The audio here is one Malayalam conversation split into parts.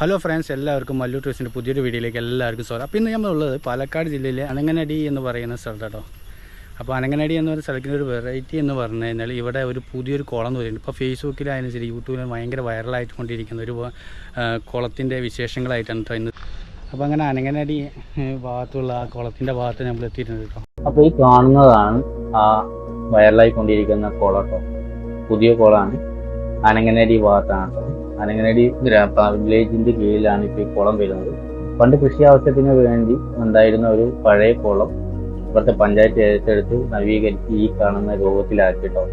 ഹലോ ഫ്രണ്ട്സ് എല്ലാവർക്കും മല്ലു ടൂറിസ്റ്റിന്റെ പുതിയൊരു വീഡിയോയിലേക്ക് എല്ലാവർക്കും സ്വാഗതം. അപ്പോൾ ഇന്ന് നമ്മളുള്ളത് പാലക്കാട് ജില്ലയിലെ അനങ്ങനടി എന്ന് പറയുന്ന സ്ഥലത്ത് കേട്ടോ. അപ്പോൾ അനങ്ങനടി എന്ന് പറയുന്ന സ്ഥലത്തിന്റെ ഒരു വെറൈറ്റി എന്ന് പറഞ്ഞു കഴിഞ്ഞാൽ ഇവിടെ ഒരു പുതിയൊരു കുളം എന്ന് പറയുന്നത് ഇപ്പോൾ ഫേസ്ബുക്കിലായാലും ശരി യൂട്യൂബിലും ഭയങ്കര വൈറലായിട്ട് കൊണ്ടിരിക്കുന്ന ഒരു കുളത്തിന്റെ വിശേഷങ്ങളായിട്ടാണ് കേട്ടോ ഇന്ന്. അപ്പോൾ അങ്ങനെ അനങ്ങനടി ഭാഗത്തുള്ള ആ കുളത്തിന്റെ ഭാഗത്ത് നമ്മൾ എത്തിയിട്ടുണ്ട് കേട്ടോ അപ്പോൾ ഈ കാണുന്നതാണ് ആ വൈറലായി കൊണ്ടിരിക്കുന്ന കുളം ട്ടോ. പുതിയ കുളമാണ്. അനങ്ങനടി ഭാഗത്താണ് ട്ടോ. അനങ്ങനടി വില്ലേജിന്റെ കീഴിലാണ് ഇപ്പൊ ഈ കുളം വരുന്നത്. പണ്ട് കൃഷി ആവശ്യത്തിന് വേണ്ടി ഉണ്ടായിരുന്ന ഒരു പഴയ കുളം ഇവിടുത്തെ പഞ്ചായത്ത് ഏറ്റെടുത്ത് നവീകരിച്ച് ഈ കാണുന്ന രൂപത്തിലാക്കിട്ടോ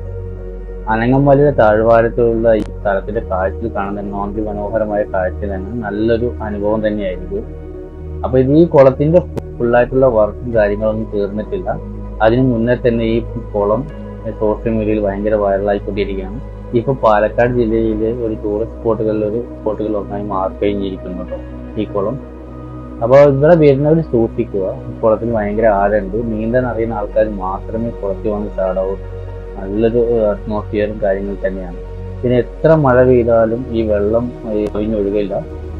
അനങ്ങമലയുടെ താഴ്വാരത്തിലുള്ള ഈ സ്ഥലത്തിന്റെ കാഴ്ചയിൽ കാണുന്ന നോന്തി മനോഹരമായ കാഴ്ച തന്നെ നല്ലൊരു അനുഭവം തന്നെയായിരിക്കും. അപ്പൊ ഇത് ഈ കുളത്തിന്റെ ഫുള്ളായിട്ടുള്ള വർക്കും കാര്യങ്ങളൊന്നും തീർന്നിട്ടില്ല. അതിനു മുന്നേ തന്നെ ഈ കുളം സോഷ്യൽ മീഡിയയിൽ ഭയങ്കര വൈറലായിക്കൊണ്ടിരിക്കുകയാണ് ഇപ്പൊ പാലക്കാട് ജില്ലയിലെ ഒരു ടൂറിസ്റ്റ് സ്പോട്ടുകളിൽ ഒരു സ്പോട്ടുകൾ ഒന്നായി മാറി കഴിഞ്ഞിരിക്കുന്നു കേട്ടോ ഈ കുളം. അപ്പോൾ ഇവിടെ വരുന്നവർ സൂക്ഷിക്കുക. കുളത്തിന് ഭയങ്കര ആഴമുണ്ട്. നീന്താൻ അറിയുന്ന ആൾക്കാർ മാത്രമേ കുളത്തിൽ വന്ന് ചാടാവൂ. നല്ലൊരു അറ്റ്മോസ്ഫിയറും കാര്യങ്ങൾ തന്നെയാണ്. പിന്നെ എത്ര മഴ പെയ്താലും ഈ വെള്ളം കഴിഞ്ഞൊഴുകയില്ല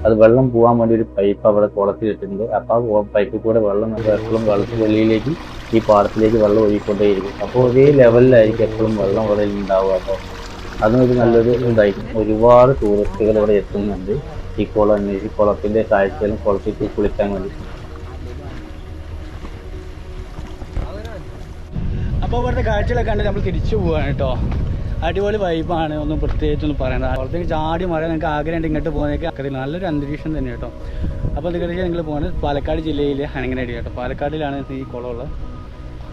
അത് വെള്ളം പോകാൻ വേണ്ടി ഒരു പൈപ്പ് അവിടെ കുളത്തിൽ ഇട്ടിട്ടുണ്ട്. അപ്പോൾ ആ പൈപ്പിൽ കൂടെ വെള്ളം എപ്പോഴും വെള്ളത്തിൽ വെളിയിലേക്ക് ഈ പാടത്തിലേക്ക് വെള്ളം ഒഴുകിക്കൊണ്ടേയിരിക്കും. അപ്പോൾ ഒരേ ലെവലിലായിരിക്കും എപ്പോഴും വെള്ളം അവിടെ ഉണ്ടാവുക അപ്പോൾ അതും ഒരു നല്ലൊരു ഇതായിരിക്കും. ഒരുപാട് ടൂറിസ്റ്റുകൾ ഇവിടെ എത്തുന്നുണ്ട്. ഈ കുളം ഈ കുളത്തിന്റെ കാഴ്ചകളും കുളത്തിൽ കുളിക്കാൻ വേണ്ടി. അപ്പോൾ ഇവിടുത്തെ കാഴ്ചകളൊക്കെ കണ്ട് നമ്മൾ തിരിച്ചു പോവാണ് കേട്ടോ. അടിപൊളി വൈബാണ് ഒന്നും പ്രത്യേകിച്ചൊന്നും പറയണ്ട. അവിടത്തേക്ക് ചാടി മറിയാൻ നിങ്ങൾക്ക് ആഗ്രഹമുണ്ട് ഇങ്ങോട്ട് പോകുന്നതൊക്കെ അക്കറി നല്ലൊരു അന്തരീക്ഷം തന്നെ കേട്ടോ. അപ്പോൾ നിങ്ങൾക്ക് നിങ്ങൾ പോകുന്നത് പാലക്കാട് ജില്ലയിലെ അനങ്ങനടി കേട്ടോ. പാലക്കാടിലാണ് ഈ കുളമുള്ളത്.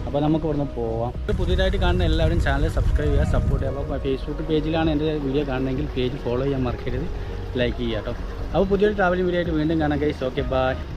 അപ്പോൾ നമുക്ക് ഇവിടുന്ന് പോവാം. പുതിയതായിട്ട് കാണുന്ന എല്ലാവരും ചാനൽ സബ്സ്ക്രൈബ് ചെയ്യുക സപ്പോർട്ട് ചെയ്യുക. അപ്പോൾ ഫേസ്ബുക്ക് പേജിലാണ് എന്റെ വീഡിയോ കാണുന്നതെങ്കിൽ പേജ് ഫോളോ ചെയ്യാൻ മറക്കരുത്. ലൈക്ക് ചെയ്യുക കേട്ടോ അപ്പോൾ പുതിയൊരു ട്രാവലിംഗ് വീഡിയോ ആയിട്ട് വീണ്ടും കാണാം ഗൈസ് ഓക്കെ ബൈ